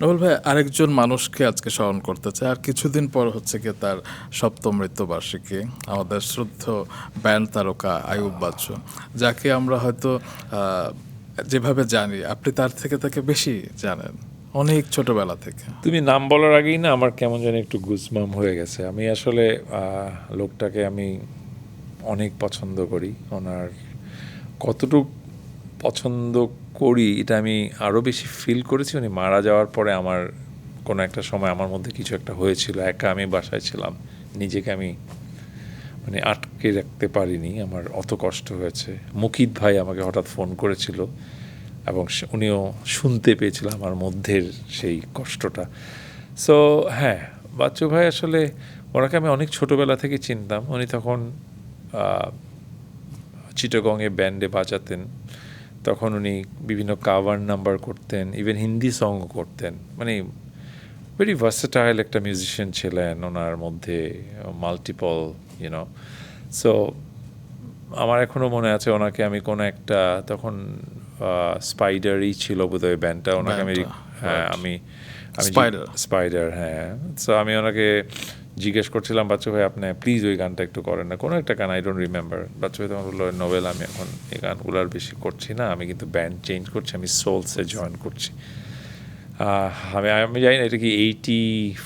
Noble ভাই, আরেকজন মানুষকে আজকে স্মরণ করতে চাই। আর কিছুদিন পর হচ্ছে কি তার সপ্তম মৃত্যুবার্ষিকী, আমাদের শ্রদ্ধ ব্যান্ড তারকা আয়ুব বাচ্চু, যাকে আমরা হয়তো যেভাবে জানি, আপনি তার থেকে তাকে বেশি জানেন, অনেক ছোটবেলা থেকে। তুমি নাম বলার আগেই না আমার কেমন যেন একটু গুজমাম হয়ে গেছে। আমি আসলে লোকটাকে আমি অনেক পছন্দ করি। ওনার কতটুক পছন্দ করি, এটা আমি আরও বেশি ফিল করেছি। উনি মারা যাওয়ার পরে আমার কোনো একটা সময় আমার মধ্যে কিছু একটা হয়েছিল, একা আমি বাসায় ছিলাম। নিজেকে আমি মানে আটকে রাখতে পারিনি, আমার অত কষ্ট হয়েছে। মুকিত ভাই আমাকে হঠাৎ ফোন করেছিল এবং উনিও শুনতে পেয়েছিল আমার মধ্যের সেই কষ্টটা। সো হ্যাঁ বাচ্চু ভাই আসলে, ওনাকে আমি অনেক ছোটোবেলা থেকে চিনতাম। উনি তখন চিটাগংয়ে ব্যান্ডে বাজাতেন। তখন উনি বিভিন্ন কাভার নাম্বার করতেন ইভেন হিন্দি সংও করতেন। মানে ভেরি ভার্সেটাইল একটা মিউজিশিয়ান ছিলেন ওনার মধ্যে মাল্টিপল ইউনো সো আমার এখনও মনে আছে ওনাকে আমি কোনো একটা তখন স্পাইডারই ছিল বোধহয় ব্যান্ডটা ওনাকে আমি হ্যাঁ আমি আমি স্পাইডার হ্যাঁ। সো আমি ওনাকে জিজ্ঞেস করছিলাম, বাচ্চু ভাই, আপনি প্লিজ ওই গানটা একটু করেন না। কোনো একটা গান আই ডোন্ট রিমেম্বার বাচ্চু ভাই তখন বলল, নোবেল, আমি এখন এই গানগুলো আর বেশি করছি না। আমি কিন্তু ব্যান্ড চেঞ্জ করছি, আমি সোলসে জয়েন করছি। আমি আমি জানি না, এটা কি এইটি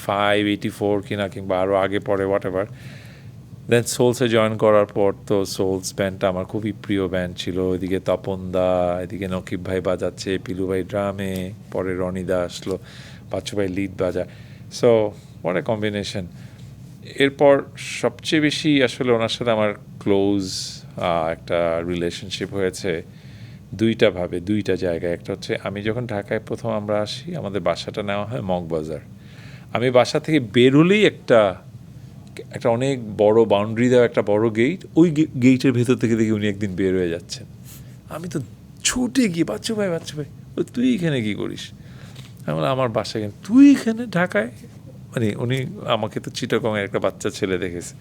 ফাইভ এইটি ফোর কিনা, কিংবা আরও আগে পরে হোয়াট এভার দেন সোলসে জয়েন করার পর তো সোলস ব্যান্ডটা আমার খুবই প্রিয় ব্যান্ড ছিল। এদিকে তপন দা, এদিকে নকিব ভাই বাজাচ্ছে, পিলু ভাই ড্রামে পরে রনিদা আসলো, বাচ্চু ভাই লিড বাজা সো হোয়াট এ কম্বিনেশন এরপর সবচেয়ে বেশি আসলে ওনার সাথে আমার ক্লোজ একটা রিলেশনশিপ হয়েছে দুইটা ভাবে দুইটা জায়গায়। একটা হচ্ছে আমি যখন ঢাকায় প্রথম আমরা আসি আমাদের বাসাটা নেওয়া হয় মগবাজার আমি বাসা থেকে বেরোলেই একটা একটা অনেক বড় বাউন্ডারি দেওয়া একটা বড় গেট ওই গেটের ভেতর থেকে দেখি উনি একদিন বের হয়ে যাচ্ছেন। আমি তো ছুটে গিয়ে বাচ্চু ভাই বাচ্চু ভাই তুই এখানে কী করিস? আমি বললাম, আমার বাসা এখানে। তুই এখানে ঢাকায় মানে উনি আমাকে তো চিটাগংয়ের একটা বাচ্চা ছেলে দেখেছে।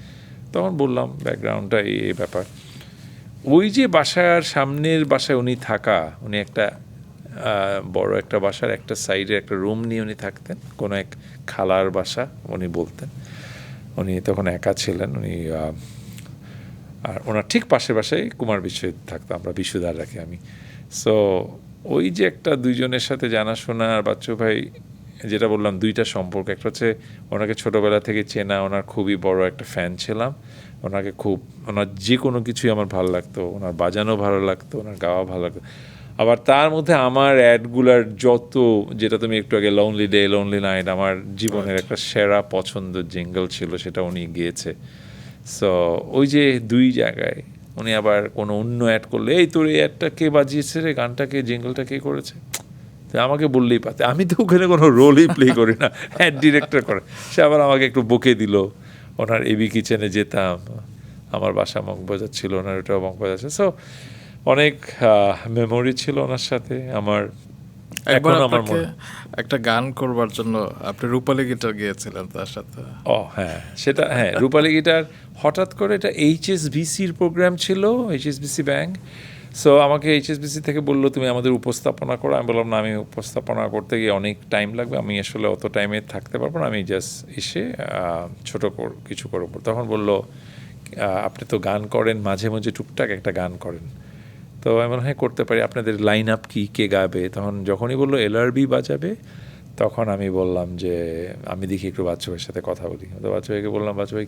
তখন বললাম ব্যাকগ্রাউন্ডটা এই ব্যাপার। ওই যে বাসার সামনের বাসায় উনি থাকা, উনি একটা বড় একটা বাসার একটা সাইডে একটা রুম নিয়ে উনি থাকতেন, কোনো এক খালার বাসা উনি বলতেন। উনি তখন একা ছিলেন, উনি আর ওনার ঠিক পাশে পাশেই কুমার বিশ্ব থাকতো, আমরা বিশুদার রাখি আমি। সো ওই যে একটা দুইজনের সাথে জানাশোনা, আর বাচ্চু ভাই যেটা বললাম দুইটা সম্পর্ক। একটা হচ্ছে ওনাকে ছোটোবেলা থেকে চেনা ওনার খুবই বড় একটা ফ্যান ছিলাম। ওনাকে খুব ওনার যে কোনো কিছুই আমার ভালো লাগতো ওনার বাজানো ভালো লাগতো ওনার গাওয়া ভালো লাগতো। আবার তার মধ্যে আমার অ্যাডগুলার যত যেটা তুমি একটু আগে লোনলি ডে লোনলি নাইট আমার জীবনের একটা সেরা পছন্দ জিঙ্গল ছিল সেটা উনি গিয়েছে। সো ওই যে দুই জায়গায় উনি আবার কোনো অন্য অ্যাড করলে এই তোর এই অ্যাডটা কে বাজিয়েছে রে? গানটা কে জিঙ্গলটা কে করেছে? তো আমাকে বললেই পাতে আমি তো ওখানে কোনো রোলই প্লে করি না। অ্যাড ডিরেক্টর করে। সে আবার আমাকে একটু বকে দিল। ওনার এবি কিচেনে যেতাম। আমার বাসা মগবাজার ছিল ওনার ওটাও মগবাজার আছে সো অনেক মেমোরি ছিল ওনার সাথে। আমার এখন আমার একটা গান করবার জন্য আপনি রূপালী গিটার গিয়েছিলেন তার সাথে। ও হ্যাঁ। সেটা হ্যাঁ রূপালী গিটার হঠাৎ করে এটা এইচএসবিসির প্রোগ্রাম ছিল এইচএসবিসি ব্যাংক সো আমাকে এইচএসবিসি থেকে বলল তুমি আমাদের উপস্থাপনা করো। আমি বললাম না আমি উপস্থাপনা করতে গিয়ে অনেক টাইম লাগবে। আমি আসলে অত টাইমে থাকতে পারব না। আমি জাস্ট এসে ছোট কিছু করব। তখন বলল আপনি তো গান করেন মাঝে মাঝে টুকটাক একটা গান করেন। তো আমি বললাম, হ্যাঁ করতে পারি। আপনাদের লাইন আপ কী কে গাবে? তখন যখনই বলল এলআরবি বাজাবে তখন আমি বললাম যে আমি দেখি একটু বাচ্চু ভাইয়ের সাথে কথা বলি। তো বাচ্চু ভাইকে বললাম বাচ্চু ভাই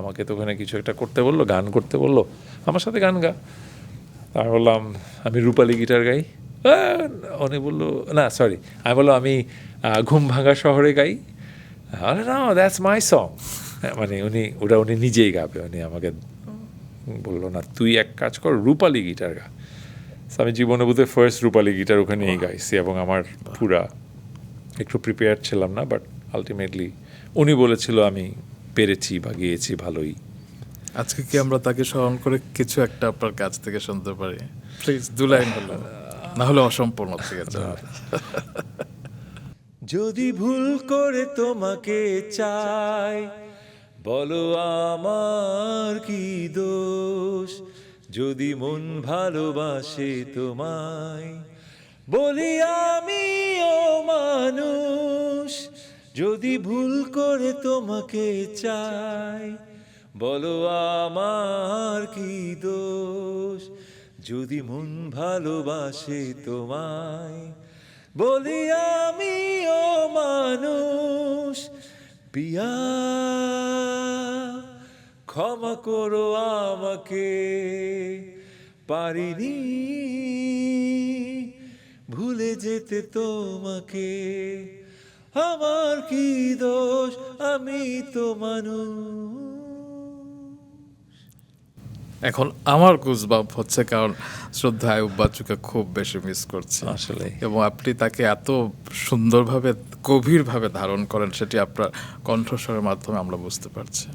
আমাকে তো ওখানে কিছু একটা করতে বলল গান করতে বলল। আমার সাথে গান গা। আমি বললাম আমি রূপালী গিটার গাই। উনি বলল না সরি আমি বললাম আমি ঘুম ভাঙা শহরে গাই। আরে না দ্যাটস মাই সং মানে উনি ওটা উনি নিজেই গাবে। উনি আমাকে বলল না তুই এক কাজ কর রূপালী গিটার গা। আমি জীবনে বোধহয় ফার্স্ট রূপালী গিটার ওখানেই গাইছি এবং আমার পুরা একটু প্রিপেয়ার ছিলাম না বাট আলটিমেটলি উনি বলেছিল আমি পেরেছি বা গিয়েছি ভালোই। আজকে কি আমরা তাকে স্মরণ করে কিছু একটা আপনার কাছ থেকে শুনতে পারি? প্লিজ দু লাইন হলো না হলে অসম্পূর্ণ ঠিক আছে। যদি ভুল করে তোমাকে চাই বলো আমার কি দোষ? যদি মন ভালোবাসে তোমায় বলি আমি ও মানুষ। যদি ভুল করে তোমাকে চাই বলো আমার কি দোষ? যদি মন ভালোবাসে তোমায়, বলি আমি ও মানুষ, পিয়া, ক্ষমা করো আমাকে, পারিনি, ভুলে যেতে তোমাকে। আমার কি দোষ? আমি তো মানুষ। এখন আমার কুজবাব হচ্ছে কারণ শ্রদ্ধা আয়ুব বাচ্চুকে খুব বেশি মিস করছি। আসলে এবং আপনি তাকে এত সুন্দরভাবে গভীরভাবে ধারণ করেন সেটি আপনার কণ্ঠস্বরের মাধ্যমে আমরা বুঝতে পারছি।